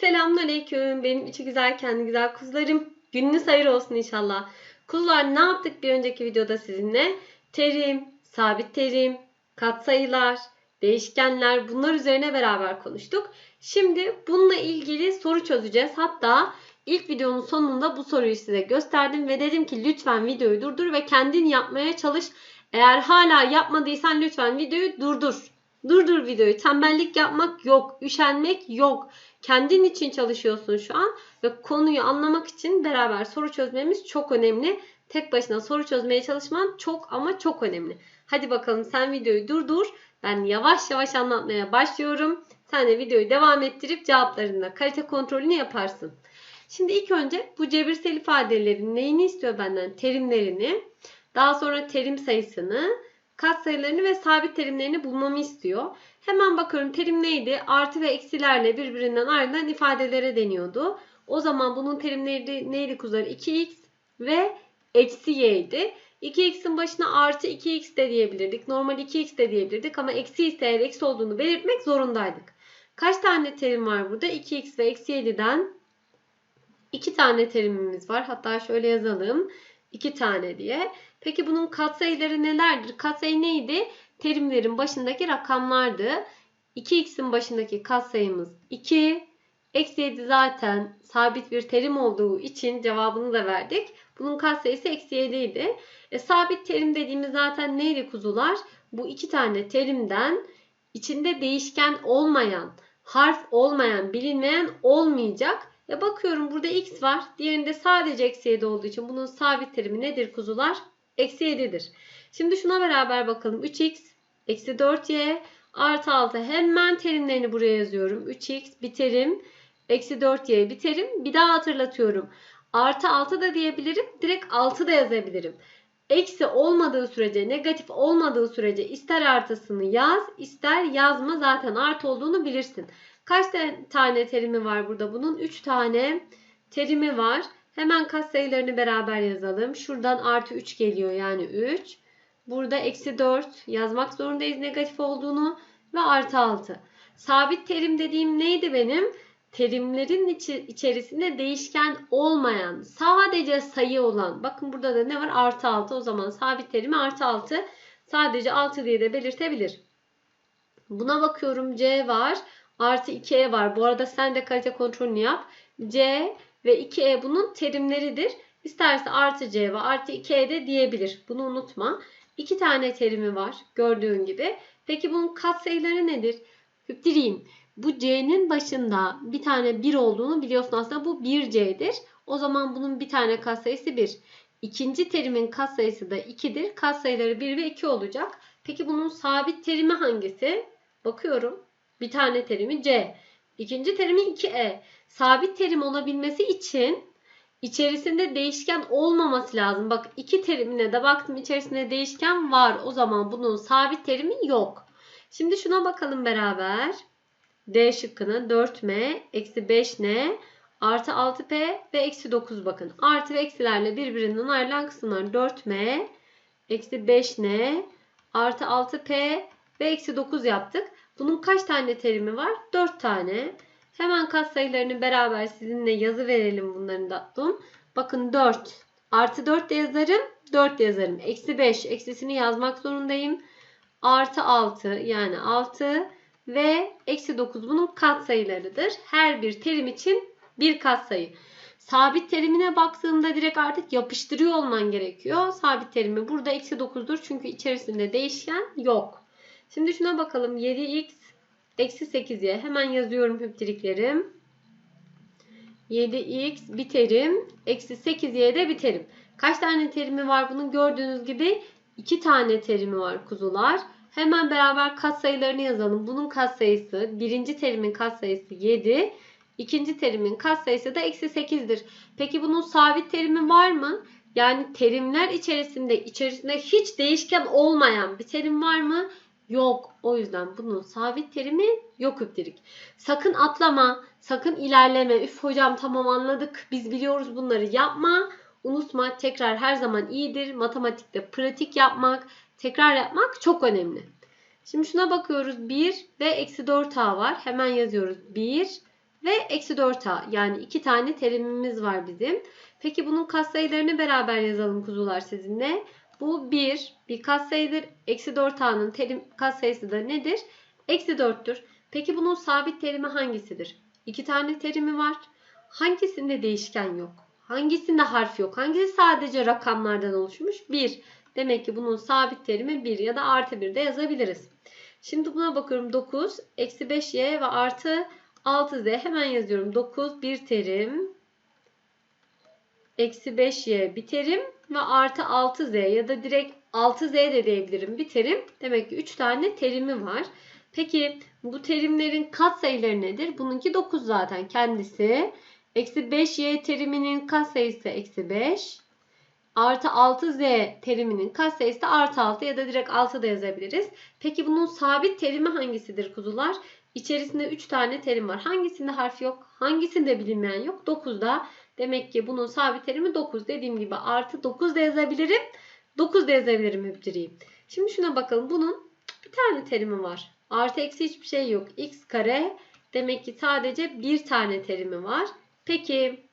Selamünaleyküm. Benim içi güzel, kendi güzel kuzularım. Gününüz hayır olsun inşallah. Kuzular ne yaptık bir önceki videoda sizinle? Terim, sabit terim, katsayılar, değişkenler bunlar üzerine beraber konuştuk. Şimdi bununla ilgili soru çözeceğiz. Hatta ilk videonun sonunda bu soruyu size gösterdim ve dedim ki lütfen videoyu durdur ve kendin yapmaya çalış. Eğer hala yapmadıysan lütfen videoyu durdur. Durdur videoyu. Tembellik yapmak yok. Üşenmek yok. Kendin için çalışıyorsun şu an ve konuyu anlamak için beraber soru çözmemiz çok önemli. Tek başına soru çözmeye çalışman çok ama çok önemli. Hadi bakalım sen videoyu durdur. Ben yavaş yavaş anlatmaya başlıyorum. Sen de videoyu devam ettirip cevaplarında kalite kontrolünü yaparsın. Şimdi ilk önce bu cebirsel ifadelerin neyini istiyor benden? Terimlerini. Daha sonra terim sayısını, katsayılarını ve sabit terimlerini bulmamı istiyor. Hemen bakıyorum terim neydi? Artı ve eksilerle birbirinden ayrılan ifadelere deniyordu. O zaman bunun terimleri neydi kuzular? 2x ve eksi y'ydi. 2x'in başına artı 2x de diyebilirdik. Normal 2x de diyebilirdik ama eksi ise eğer eksi olduğunu belirtmek zorundaydık. Kaç tane terim var burada? 2x ve eksi 7'den 2 tane terimimiz var. Hatta şöyle yazalım. 2 tane diye. Peki bunun katsayıları nelerdir? Katsayı neydi? Terimlerin başındaki rakamlardı. 2x'in başındaki katsayımız 2. Eksi 7 zaten sabit bir terim olduğu için cevabını da verdik. Bunun katsayısı eksi 7 idi. E, sabit terim dediğimiz zaten neydi kuzular? Bu iki tane terimden içinde değişken olmayan, harf olmayan, bilinmeyen olmayacak. E bakıyorum burada x var. Diğerinde sadece eksi 7 olduğu için bunun sabit terimi nedir kuzular? Eksi 7'dir. Şimdi şuna beraber bakalım. 3x eksi 4y artı 6. Hemen terimlerini buraya yazıyorum. 3x bir terim. Eksi 4y bir terim. Bir daha hatırlatıyorum. Artı 6 da diyebilirim. Direkt 6 da yazabilirim. Eksi olmadığı sürece, negatif olmadığı sürece ister artısını yaz, ister yazma. Zaten artı olduğunu bilirsin. Kaç tane terimi var burada bunun? 3 tane terimi var. Hemen katsayılarını beraber yazalım. Şuradan artı 3 geliyor yani 3. Burada eksi 4 yazmak zorundayız negatif olduğunu ve artı 6. Sabit terim dediğim neydi benim? Terimlerin içi, içerisinde değişken olmayan, sadece sayı olan. Bakın burada da ne var? Artı 6. O zaman sabit terimi artı 6. Sadece 6 diye de belirtebilir. Buna bakıyorum C var. Artı 2E var. Bu arada sen de kalite kontrolünü yap. C ve 2E bunun terimleridir. İsterse artı C ve artı 2E de diyebilir. Bunu unutma. İki tane terimi var gördüğün gibi. Peki bunun katsayıları nedir? Hüptireyim. Bu C'nin başında bir tane 1 olduğunu biliyorsun aslında bu 1C'dir. O zaman bunun bir tane katsayısı 1. İkinci terimin katsayısı da 2'dir. Katsayıları 1 ve 2 olacak. Peki bunun sabit terimi hangisi? Bakıyorum. Bir tane terimi C. İkinci terimi 2E. Sabit terim olabilmesi için içerisinde değişken olmaması lazım. Bak iki terimine de baktım içerisinde değişken var. O zaman bunun sabit terimi yok. Şimdi şuna bakalım beraber. D şıkkına 4M eksi 5N artı 6P ve eksi 9 bakın. Artı ve eksilerle birbirinden ayrılan kısımlar 4M eksi 5N artı 6P ve eksi 9 yaptık. Bunun kaç tane terimi var? 4 tane. Hemen katsayılarını beraber sizinle yazı verelim bunların da. Bakın 4. Artı 4 de yazarım. 4 de yazarım. Eksi 5. Eksisini yazmak zorundayım. Artı 6 yani 6 ve eksi 9 bunun katsayılarıdır. Her bir terim için bir katsayı. Sabit terimine baktığımda direkt artık yapıştırıyor olman gerekiyor. Sabit terimi burada eksi 9'dur. Çünkü içerisinde değişken yok. Şimdi şuna bakalım. 7x eksi 8y. Hemen yazıyorum hüptiriklerim. 7x bir terim. Eksi 8y de bir terim. Kaç tane terimi var bunun? Gördüğünüz gibi 2 tane terimi var kuzular. Hemen beraber katsayılarını yazalım. Bunun katsayısı birinci terimin katsayısı 7. ikinci terimin katsayısı da eksi 8'dir. Peki bunun sabit terimi var mı? Yani terimler içerisinde içerisinde hiç değişken olmayan bir terim var mı? Yok. O yüzden bunun sabit terimi yok üptirik. Sakın atlama. Sakın ilerleme. Üf hocam tamam anladık. Biz biliyoruz bunları yapma. Unutma tekrar her zaman iyidir. Matematikte pratik yapmak, tekrar yapmak çok önemli. Şimdi şuna bakıyoruz. 1 ve eksi 4a var. Hemen yazıyoruz. 1 ve eksi 4a yani iki tane terimimiz var bizim. Peki bunun katsayılarını beraber yazalım kuzular sizinle. Bu 1 bir katsayıdır. Eksi 4a'nın terim katsayısı da nedir? Eksi 4'tür. Peki bunun sabit terimi hangisidir? İki tane terimi var. Hangisinde değişken yok? Hangisinde harf yok? Hangisi sadece rakamlardan oluşmuş? 1. Demek ki bunun sabit terimi 1 ya da artı 1 de yazabiliriz. Şimdi buna bakıyorum 9, eksi 5y ve artı 6z hemen yazıyorum. 9 bir terim, eksi 5y bir terim ve artı 6z ya da direkt 6z de diyebilirim bir terim. Demek ki 3 tane terimi var. Peki bu terimlerin katsayıları nedir? Bununki 9 zaten kendisi. Eksi 5y teriminin katsayısı eksi 5. Artı 6z teriminin katsayısı da artı 6 ya da direkt 6 da yazabiliriz. Peki bunun sabit terimi hangisidir kuzular? İçerisinde 3 tane terim var. Hangisinde harf yok? Hangisinde bilinmeyen yok? 9'da. Demek ki bunun sabit terimi 9. Dediğim gibi artı 9 da yazabilirim. 9 da yazabilirim hep direyim. Şimdi şuna bakalım. Bunun bir tane terimi var. Artı eksi hiçbir şey yok. x kare demek ki sadece bir tane terimi var. Peki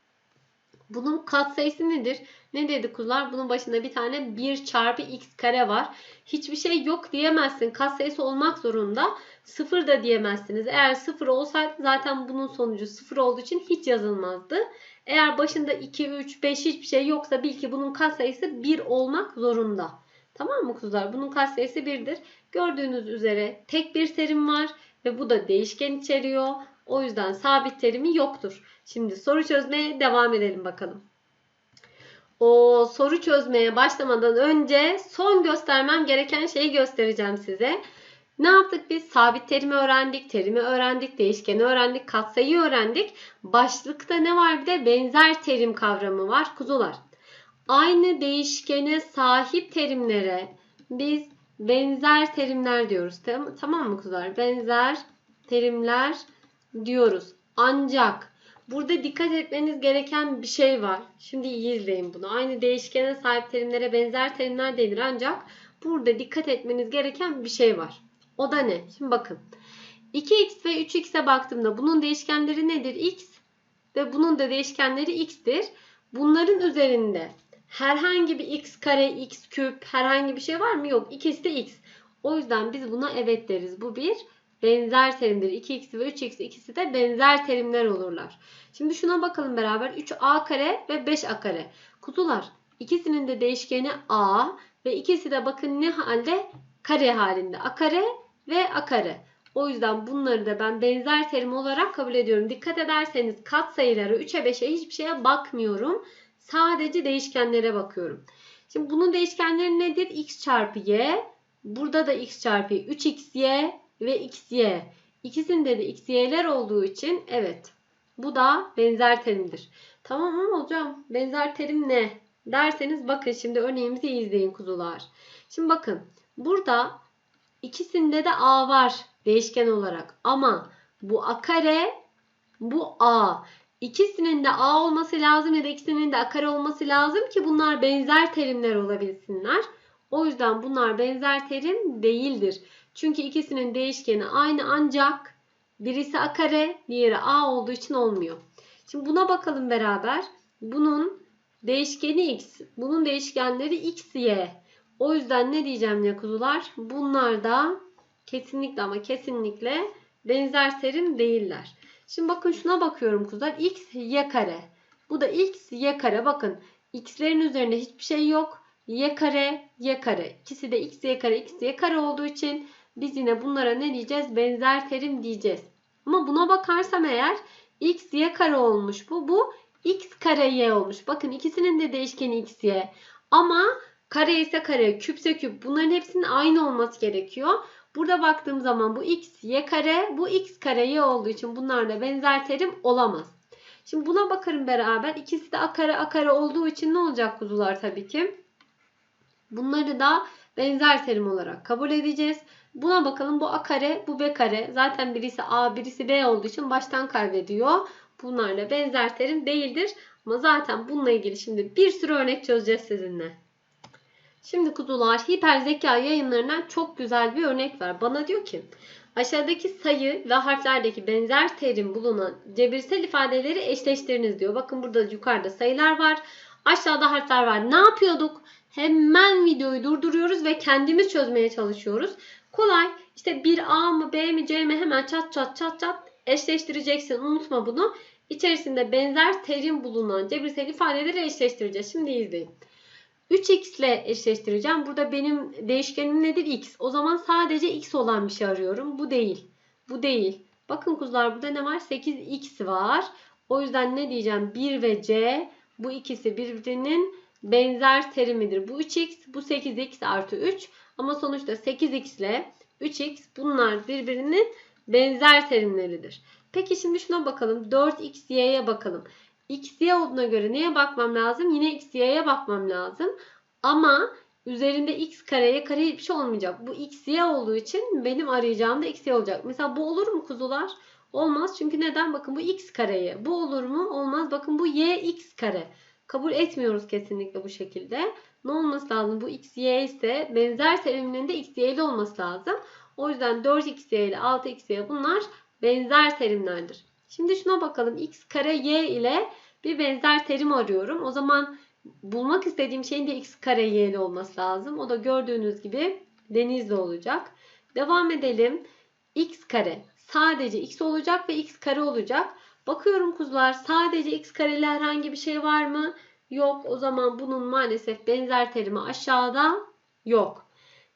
bunun katsayısı nedir? Ne dedi kuzular? Bunun başında bir tane 1 çarpı x kare var. Hiçbir şey yok diyemezsin. Katsayısı olmak zorunda. 0 da diyemezsiniz. Eğer 0 olsaydı zaten bunun sonucu 0 olduğu için hiç yazılmazdı. Eğer başında 2, 3, 5 hiçbir şey yoksa bil ki bunun katsayısı 1 olmak zorunda. Tamam mı kuzular? Bunun katsayısı 1'dir. Gördüğünüz üzere tek bir terim var ve bu da değişken içeriyor. O yüzden sabit terimi yoktur. Şimdi soru çözmeye devam edelim bakalım. O soru çözmeye başlamadan önce son göstermem gereken şeyi göstereceğim size. Ne yaptık biz? Sabit terimi öğrendik, terimi öğrendik, değişkeni öğrendik, katsayıyı öğrendik. Başlıkta ne var bir de benzer terim kavramı var kuzular. Aynı değişkene sahip terimlere biz benzer terimler diyoruz. Tamam mı kuzular? Benzer terimler diyoruz. Ancak burada dikkat etmeniz gereken bir şey var. Şimdi iyi izleyin bunu. Aynı değişkene sahip terimlere benzer terimler denir ancak burada dikkat etmeniz gereken bir şey var. O da ne? Şimdi bakın. 2x ve 3x'e baktığımda bunun değişkenleri nedir? x ve bunun da değişkenleri x'tir. Bunların üzerinde herhangi bir x kare, x küp herhangi bir şey var mı? Yok. İkisi de x. O yüzden biz buna evet deriz. Bu bir benzer terimdir. 2x ve 3x ikisi de benzer terimler olurlar. Şimdi şuna bakalım beraber. 3a kare ve 5a kare. Kutular. İkisinin de değişkeni a ve ikisi de bakın ne halde? Kare halinde. a kare ve a kare. O yüzden bunları da ben benzer terim olarak kabul ediyorum. Dikkat ederseniz kat sayıları 3'e 5'e hiçbir şeye bakmıyorum. Sadece değişkenlere bakıyorum. Şimdi bunun değişkenleri nedir? x çarpı y. Burada da x çarpı 3xy ve xy. İkisinde de xy'ler olduğu için evet bu da benzer terimdir. Tamam ama hocam benzer terim ne? Derseniz bakın şimdi örneğimizi izleyin kuzular. Şimdi bakın burada ikisinde de a var değişken olarak ama bu a kare bu a. İkisinin de a olması lazım ya da ikisinin de a kare olması lazım ki bunlar benzer terimler olabilsinler. O yüzden bunlar benzer terim değildir. Çünkü ikisinin değişkeni aynı ancak birisi a kare, diğeri a olduğu için olmuyor. Şimdi buna bakalım beraber. Bunun değişkeni x, bunun değişkenleri x, y. O yüzden ne diyeceğim ya kuzular? Bunlar da kesinlikle ama kesinlikle benzer terim değiller. Şimdi bakın şuna bakıyorum kuzular. x, y kare. Bu da x, y kare. Bakın x'lerin üzerinde hiçbir şey yok. y kare, y kare. İkisi de x, y kare, x, y kare olduğu için biz yine bunlara ne diyeceğiz? Benzer terim diyeceğiz. Ama buna bakarsam eğer x y kare olmuş bu. Bu x kare y olmuş. Bakın ikisinin de değişkeni x y. Ama kare ise kare, küpse küp. Bunların hepsinin aynı olması gerekiyor. Burada baktığım zaman bu x y kare, bu x kare y olduğu için bunlarla benzer terim olamaz. Şimdi buna bakarım beraber. İkisi de a kare a kare olduğu için ne olacak kuzular tabii ki? Bunları da benzer terim olarak kabul edeceğiz. Buna bakalım bu a kare bu b kare. Zaten birisi a birisi b olduğu için baştan kaybediyor. Bunlarla benzer terim değildir. Ama zaten bununla ilgili şimdi bir sürü örnek çözeceğiz sizinle. Şimdi kuzular hiper zeka yayınlarından çok güzel bir örnek var. Bana diyor ki Aşağıdaki sayı ve harflerdeki benzer terim bulunan cebirsel ifadeleri eşleştiriniz diyor. Bakın burada yukarıda sayılar var. Aşağıda harfler var. Ne yapıyorduk? Hemen videoyu durduruyoruz ve kendimiz çözmeye çalışıyoruz. Kolay. İşte bir A mı B mi C mi hemen çat çat çat çat eşleştireceksin. Unutma bunu. İçerisinde benzer terim bulunan cebirsel ifadeleri eşleştireceğiz. Şimdi izleyin. 3x ile eşleştireceğim. Burada benim değişkenim nedir? x. O zaman sadece x olan bir şey arıyorum. Bu değil. Bu değil. Bakın kuzular burada ne var? 8x var. O yüzden ne diyeceğim? 1 ve c bu ikisi birbirinin benzer terimidir. Bu 3x, bu 8x artı 3. Ama sonuçta 8x ile 3x bunlar birbirinin benzer terimleridir. Peki şimdi şuna bakalım. 4xy'ye bakalım. Xy olduğuna göre neye bakmam lazım? Yine xy'ye bakmam lazım. Ama üzerinde x kareye kare hiçbir şey olmayacak. Bu xy olduğu için benim arayacağım da xy olacak. Mesela bu olur mu kuzular? Olmaz. Çünkü neden? Bakın bu x kareye. Bu olur mu? Olmaz. Bakın bu y x kare. Kabul etmiyoruz kesinlikle bu şekilde. Ne olması lazım? Bu x y ise benzer teriminin de x y'li olması lazım. O yüzden 4xy ile 6xy bunlar benzer terimlerdir. Şimdi şuna bakalım. x kare y ile bir benzer terim arıyorum. O zaman bulmak istediğim şeyin de x kare y'li olması lazım. O da gördüğünüz gibi denizli olacak. Devam edelim. x kare sadece x olacak ve x kare olacak. Bakıyorum kuzular sadece x kareli herhangi bir şey var mı? Yok. O zaman bunun maalesef benzer terimi aşağıda yok.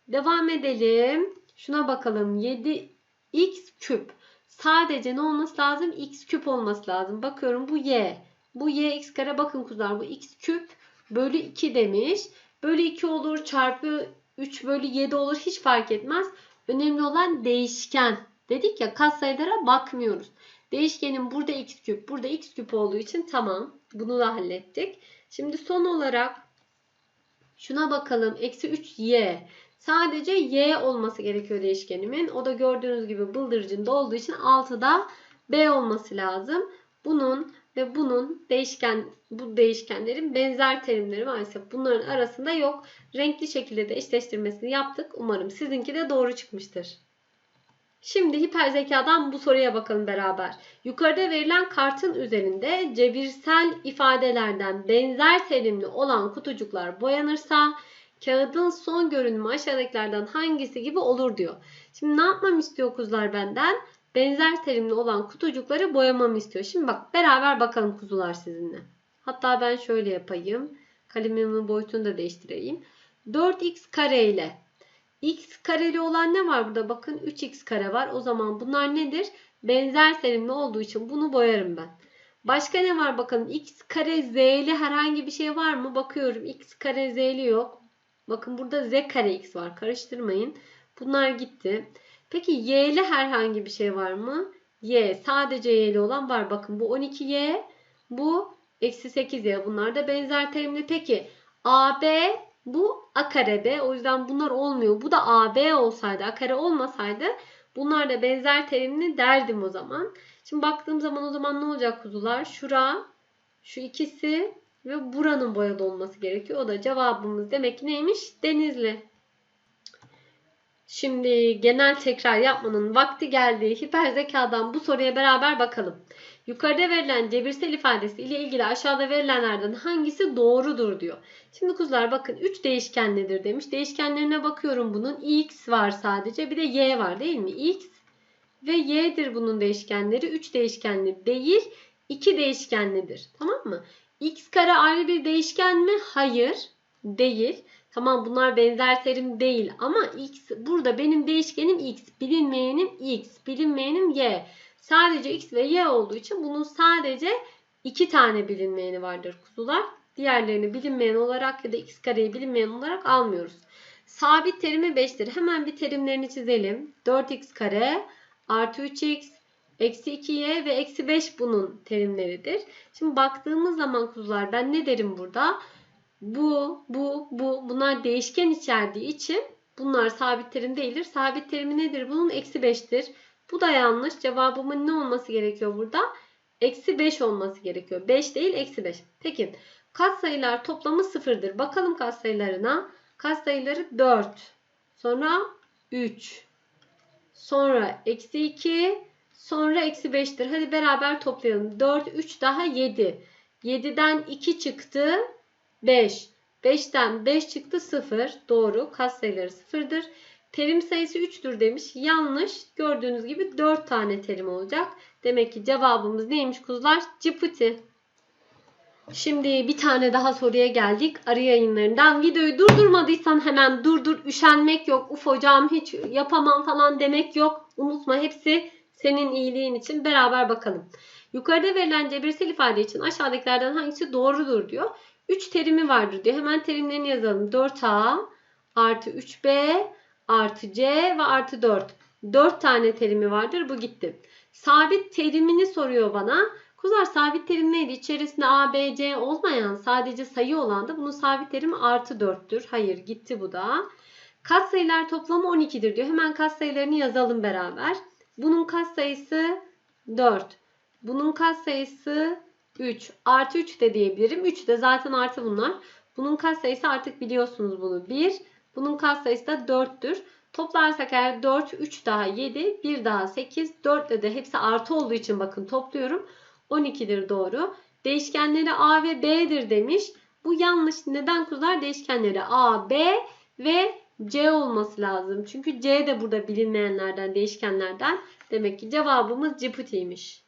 Devam edelim. Şuna bakalım. 7x küp. Sadece ne olması lazım? x küp olması lazım. Bakıyorum bu y. Bu y x kare bakın kuzular bu x küp bölü 2 demiş. Bölü 2 olur çarpı 3 bölü 7 olur hiç fark etmez. Önemli olan değişken. Dedik ya katsayılara bakmıyoruz. Değişkenin burada x küp burada x küp olduğu için tamam. Bunu da hallettik. Şimdi son olarak şuna bakalım. Eksi 3y. Sadece y olması gerekiyor değişkenimin. O da gördüğünüz gibi bıldırcında olduğu için 6'da b olması lazım. Bunun ve bunun değişken bu değişkenlerin benzer terimleri maalesef bunların arasında yok. Renkli şekilde de eşleştirmesini yaptık. Umarım sizinki de doğru çıkmıştır. Şimdi hiper zekadan bu soruya bakalım beraber. Yukarıda verilen kartın üzerinde cebirsel ifadelerden benzer terimli olan kutucuklar boyanırsa kağıdın son görünümü aşağıdakilerden hangisi gibi olur diyor. Şimdi ne yapmam istiyor kuzular benden? benzer terimli olan kutucukları boyamamı istiyor. Şimdi bak beraber bakalım kuzular sizinle. Hatta ben şöyle yapayım. Kalemimin boyutunu da değiştireyim. 4x kare ile x kareli olan ne var burada? Bakın 3x kare var. O zaman bunlar nedir? Benzer terimli olduğu için bunu boyarım ben. Başka ne var bakalım? x kare z'li herhangi bir şey var mı? Bakıyorum x kare z'li yok. Bakın burada z kare x var. Karıştırmayın. Bunlar gitti. Peki y'li herhangi bir şey var mı? Y. Sadece y'li olan var. Bakın bu 12y. Bu eksi 8y. Bunlar da benzer terimli. Peki AB bu a kare b. O yüzden bunlar olmuyor. Bu da AB olsaydı a kare olmasaydı bunlar da benzer terimli derdim o zaman. Şimdi baktığım zaman o zaman ne olacak kuzular? Şura, şu ikisi ve buranın boyalı olması gerekiyor. O da cevabımız demek ki neymiş? Denizli. Şimdi genel tekrar yapmanın vakti geldi. Hiper zekadan bu soruya beraber bakalım. Yukarıda verilen cebirsel ifadesi ile ilgili aşağıda verilenlerden hangisi doğrudur diyor. Şimdi kuzular bakın 3 değişkenlidir demiş. Değişkenlerine bakıyorum bunun. x var sadece bir de y var değil mi? x ve y'dir bunun değişkenleri. 3 değişkenli değil 2 değişkenlidir. Tamam mı? X kare ayrı bir değişken mi? Hayır değil. Tamam bunlar benzer terim değil ama x burada benim değişkenim x, bilinmeyenim x, bilinmeyenim y. Sadece x ve y olduğu için bunun sadece iki tane bilinmeyeni vardır kuzular. Diğerlerini bilinmeyen olarak ya da x kareyi bilinmeyen olarak almıyoruz. Sabit terimi 5'tir. Hemen bir terimlerini çizelim. 4x kare artı 3x eksi 2y ve eksi 5 bunun terimleridir. Şimdi baktığımız zaman kuzular ben ne derim burada? bu, bu, bu bunlar değişken içerdiği için bunlar sabit terim değildir. Sabit terimi nedir? Bunun eksi 5'tir. Bu da yanlış. Cevabımın ne olması gerekiyor burada? Eksi 5 olması gerekiyor. 5 değil eksi 5. Peki katsayılar toplamı 0'dır. Bakalım katsayılarına. Katsayıları 4. Sonra 3. sonra eksi 2, sonra eksi 5'tir. Hadi beraber toplayalım. 4, 3 daha 7. 7'den 2 çıktı 5. 5'ten 5 çıktı 0. Doğru. Katsayıları 0'dır. Terim sayısı 3'tür demiş. Yanlış. Gördüğünüz gibi 4 tane terim olacak. Demek ki cevabımız neymiş kuzular? Ciputi. Şimdi bir tane daha soruya geldik. Arı yayınlarından. Videoyu durdurmadıysan hemen durdur. Üşenmek yok. Uf hocam hiç yapamam falan demek yok. Unutma hepsi senin iyiliğin için. Beraber bakalım. Yukarıda verilen cebirsel ifade için aşağıdakilerden hangisi doğrudur diyor. 3 terimi vardır diyor. Hemen terimlerini yazalım. 4a artı 3b artı c ve artı 4. 4 tane terimi vardır. Bu gitti. Sabit terimini soruyor bana. Kuzlar sabit terim neydi? İçerisinde a, b, c olmayan sadece sayı olan da bunun sabit terimi artı 4'tür. Hayır gitti bu da. Katsayılar toplamı 12'dir diyor. Hemen katsayılarını yazalım beraber. Bunun katsayısı 4. Bunun katsayısı 3. Artı 3 de diyebilirim. 3 de zaten artı bunlar. Bunun katsayısı artık biliyorsunuz bunu. 1. Bunun katsayısı da 4'tür. Toplarsak eğer 4, 3 daha 7, 1 daha 8, 4 de de hepsi artı olduğu için bakın topluyorum. 12'dir doğru. Değişkenleri A ve B'dir demiş. Bu yanlış. Neden kuzular? Değişkenleri A, B ve C olması lazım. Çünkü C de burada bilinmeyenlerden, değişkenlerden. Demek ki cevabımız Ciputi'ymiş.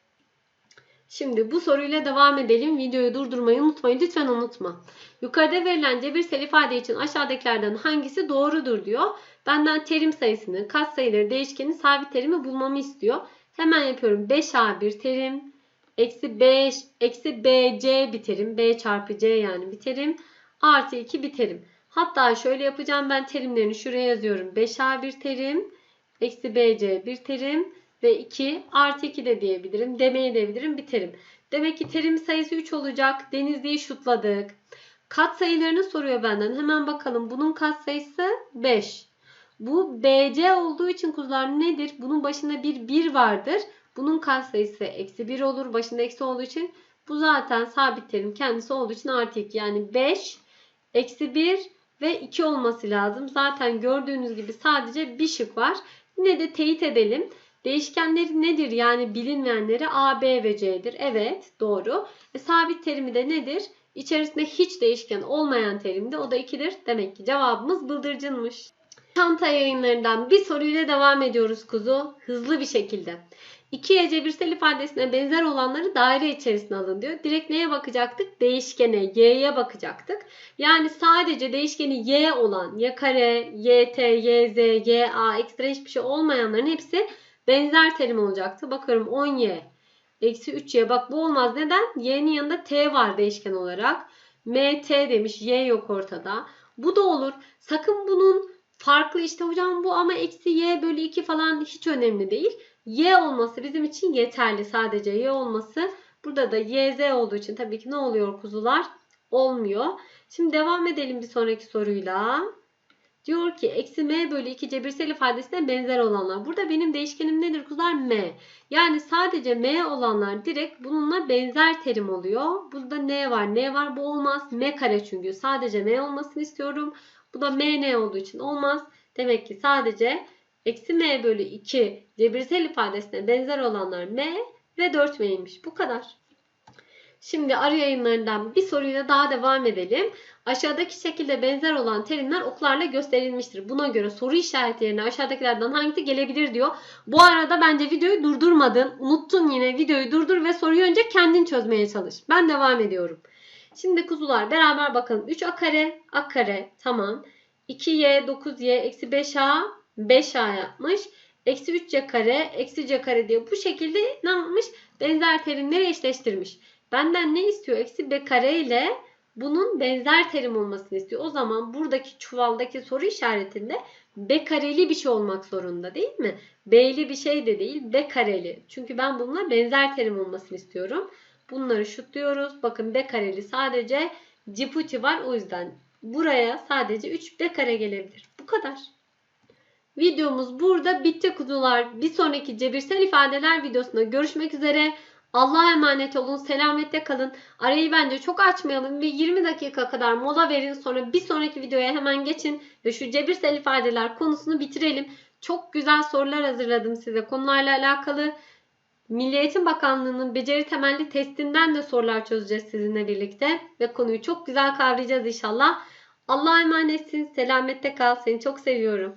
Şimdi bu soruyla devam edelim. Videoyu durdurmayı unutmayın. Lütfen unutma. Yukarıda verilen cebirsel ifade için aşağıdakilerden hangisi doğrudur diyor. Benden terim sayısını, katsayıları, değişkeni, sabit terimi bulmamı istiyor. Hemen yapıyorum. 5A bir terim. Eksi 5, eksi BC bir terim. B çarpı C yani bir terim. Artı 2 bir terim. Hatta şöyle yapacağım. Ben terimlerini şuraya yazıyorum. 5A bir terim. Eksi BC bir terim. Ve 2 artı 2 de diyebilirim. Demeyi diyebilirim. Bir terim. Demek ki terim sayısı 3 olacak. Denizli'yi şutladık. Kat sayılarını soruyor benden. Hemen bakalım. Bunun kat sayısı 5. Bu BC olduğu için kuzular nedir? Bunun başında bir 1 vardır. Bunun katsayısı eksi 1 olur. Başında eksi olduğu için bu zaten sabit terim kendisi olduğu için artı 2. Yani 5, eksi 1 ve 2 olması lazım. Zaten gördüğünüz gibi sadece bir şık var. Yine de teyit edelim. Değişkenleri nedir? Yani bilinmeyenleri A, B ve C'dir. Evet doğru. E, sabit terimi de nedir? İçerisinde hiç değişken olmayan terimde o da 2'dir. Demek ki cevabımız bıldırcınmış. Çanta yayınlarından bir soruyla devam ediyoruz kuzu. Hızlı bir şekilde. 2'ye cebirsel ifadesine benzer olanları daire içerisine alın diyor. Direkt neye bakacaktık? Değişkene, y'ye bakacaktık. Yani sadece değişkeni y olan, y kare, yti, yz, ya, ekstra hiçbir şey olmayanların hepsi benzer terim olacaktı. Bakıyorum 10y, eksi 3y. Bak bu olmaz. Neden? y'nin yanında t var değişken olarak. mt demiş, y yok ortada. Bu da olur. Sakın bunun farklı işte hocam bu ama eksi y bölü 2 falan hiç önemli değil. Y olması bizim için yeterli. Sadece Y olması. Burada da YZ olduğu için tabii ki ne oluyor kuzular? Olmuyor. Şimdi devam edelim bir sonraki soruyla. Diyor ki eksi m bölü 2 cebirsel ifadesine benzer olanlar. Burada benim değişkenim nedir kuzular? M. Yani sadece m olanlar direkt bununla benzer terim oluyor. Burada n var n var bu olmaz. m kare çünkü sadece m olmasını istiyorum. Bu da m n olduğu için olmaz. Demek ki sadece Eksi m bölü 2 cebirsel ifadesine benzer olanlar m ve 4m'ymiş. Bu kadar. Şimdi arı yayınlarından bir soruyla daha devam edelim. Aşağıdaki şekilde benzer olan terimler oklarla gösterilmiştir. Buna göre soru işareti yerine aşağıdakilerden hangisi gelebilir diyor. Bu arada bence videoyu durdurmadın. Unuttun yine videoyu durdur ve soruyu önce kendin çözmeye çalış. Ben devam ediyorum. Şimdi kuzular beraber bakalım. 3a kare, a kare tamam. 2y, 9y, eksi 5a 5a yapmış. Eksi 3c kare, eksi c kare diye bu şekilde ne yapmış? Benzer terimleri eşleştirmiş. Benden ne istiyor? Eksi b kare ile bunun benzer terim olmasını istiyor. O zaman buradaki çuvaldaki soru işaretinde b kareli bir şey olmak zorunda değil mi? b'li bir şey de değil, b kareli. Çünkü ben bununla benzer terim olmasını istiyorum. Bunları şutluyoruz. Bakın b kareli sadece ciputi var. O yüzden buraya sadece 3 b kare gelebilir. Bu kadar. Videomuz burada bitti kuzular. Bir sonraki cebirsel ifadeler videosunda görüşmek üzere. Allah'a emanet olun. Selamette kalın. Arayı bence çok açmayalım. Bir 20 dakika kadar mola verin. Sonra bir sonraki videoya hemen geçin. Ve şu cebirsel ifadeler konusunu bitirelim. Çok güzel sorular hazırladım size konularla alakalı. Milli Eğitim Bakanlığı'nın beceri temelli testinden de sorular çözeceğiz sizinle birlikte. Ve konuyu çok güzel kavrayacağız inşallah. Allah'a emanetsin. Selamette kal. Seni çok seviyorum.